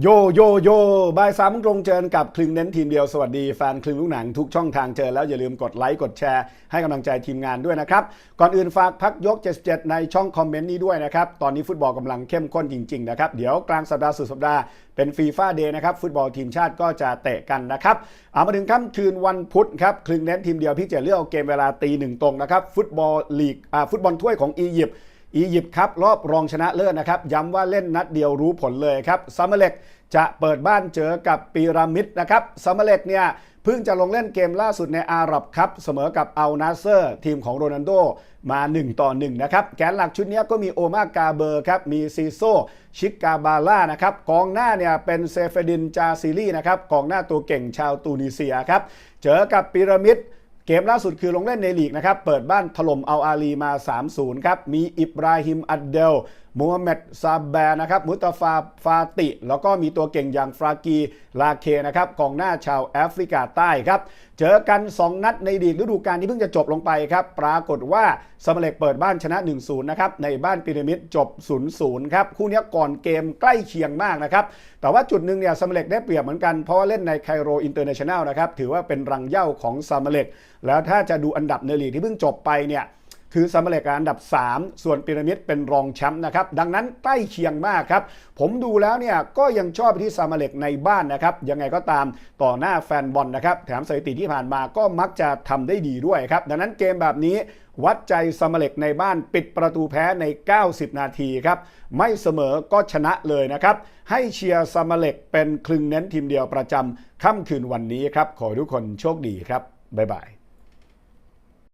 โยโยโยบายสามตรงเจอกับคลึงเน้นทีมเดียวสวัสดีแฟนคลึงลูกหนังทุกช่องทางเจอแล้วอย่าลืมกดไลค์กดแชร์ให้กำลังใจทีมงานด้วยนะครับ ก่อนอื่นฝากพักยก 77 ในช่องคอมเมนต์นี้ด้วยนะครับ ตอนนี้ฟุตบอลกำลังเข้มข้นจริง ๆ นะครับ เดี๋ยวกลางสัปดาห์สุดสัปดาห์เป็นฟีฟ่าเดย์นะครับ ฟุตบอลทีมชาติก็จะเตะกันนะครับเอามาถึงค่ำคืนวันพุธครับคลึงเน้นทีมเดียวพี่จะเลือกเอาเกมเวลาตีหนึ่งตรงนะครับฟุตบอลลีกอ่าฟุตบอลถ้วยของอียิปต์ อียิปต์ครับรอบรองชนะเลิศนะครับย้ำว่าเล่นนัดเดียวรู้ผลเลยครับซัมเมเล็กจะเปิดบ้านเจอกับปีรามิดนะครับซัมเมเล็กเนี่ยเพิ่งจะลงเล่นเกมล่าสุดในอาหรับครับเสมอกับอัลนาเซอร์ ทีมของโรนัลโดมา 1 ต่อ 1 นะครับ แกนหลักชุดนี้ก็มีโอมากาเบอร์ครับ มีซีโซชิกาบาล่านะครับกองหน้าเนี่ยเป็นเซเฟดินจาซิลีนะครับกองหน้าตัวเก่งชาวตูนิเซียครับ เจอกับปีรามิด เกมล่าสุดคือลงเล่นในลีกนะครับ เปิดบ้านถล่มเอาอาลีมา 3-0 ครับ มีอิบราฮิมอัดเดล มูฮัมหมัดซาแบร์นะครับมุตฟาฟาติ แล้วก็มีตัวเก่งอย่างฟรากีลาเคนะครับกองหน้าชาวแอฟริกาใต้ครับ เจอกัน 2 นัดในลีกฤดูกาลที่เพิ่งจะจบลงไปครับปรากฏว่าสมเล็กเปิดบ้านชนะ 1-0 นะครับในบ้านพีระมิดจบ 0-0 ครับ คู่นี้ก่อนเกมใกล้เคียงมากนะครับ แต่ว่าจุดหนึ่งเนี่ยสมเล็กได้เปรียบเหมือนกันเพราะว่าเล่นในไคโรอินเตอร์เนชั่นแนลนะครับถือว่าเป็นรังเย้าของซามเล็กแล้วถ้าจะดูอันดับในลีกที่เพิ่งจบไปเนี่ย คือซามเล็กอันดับ 3 ส่วนพีระมิดเป็นรองแชมป์นะครับ ดังนั้นใกล้เคียงมากครับ ผมดูแล้วเนี่ยก็ยังชอบไปที่ซามเล็กในบ้านนะครับ ยังไงก็ตามต่อหน้าแฟนบอลนะครับ แถมสถิติที่ผ่านมาก็มักจะทำได้ดีด้วยครับ ดังนั้นเกมแบบนี้วัดใจซามเล็กในบ้านปิดประตูแพ้ใน 90 นาทีครับ ไม่เสมอก็ชนะเลยนะครับ ให้เชียร์ซามเล็กเป็นคลึงเน้นทีมเดียวประจำค่ำคืนวันนี้ครับ ขอทุกคนโชคดีครับ บ๊ายบาย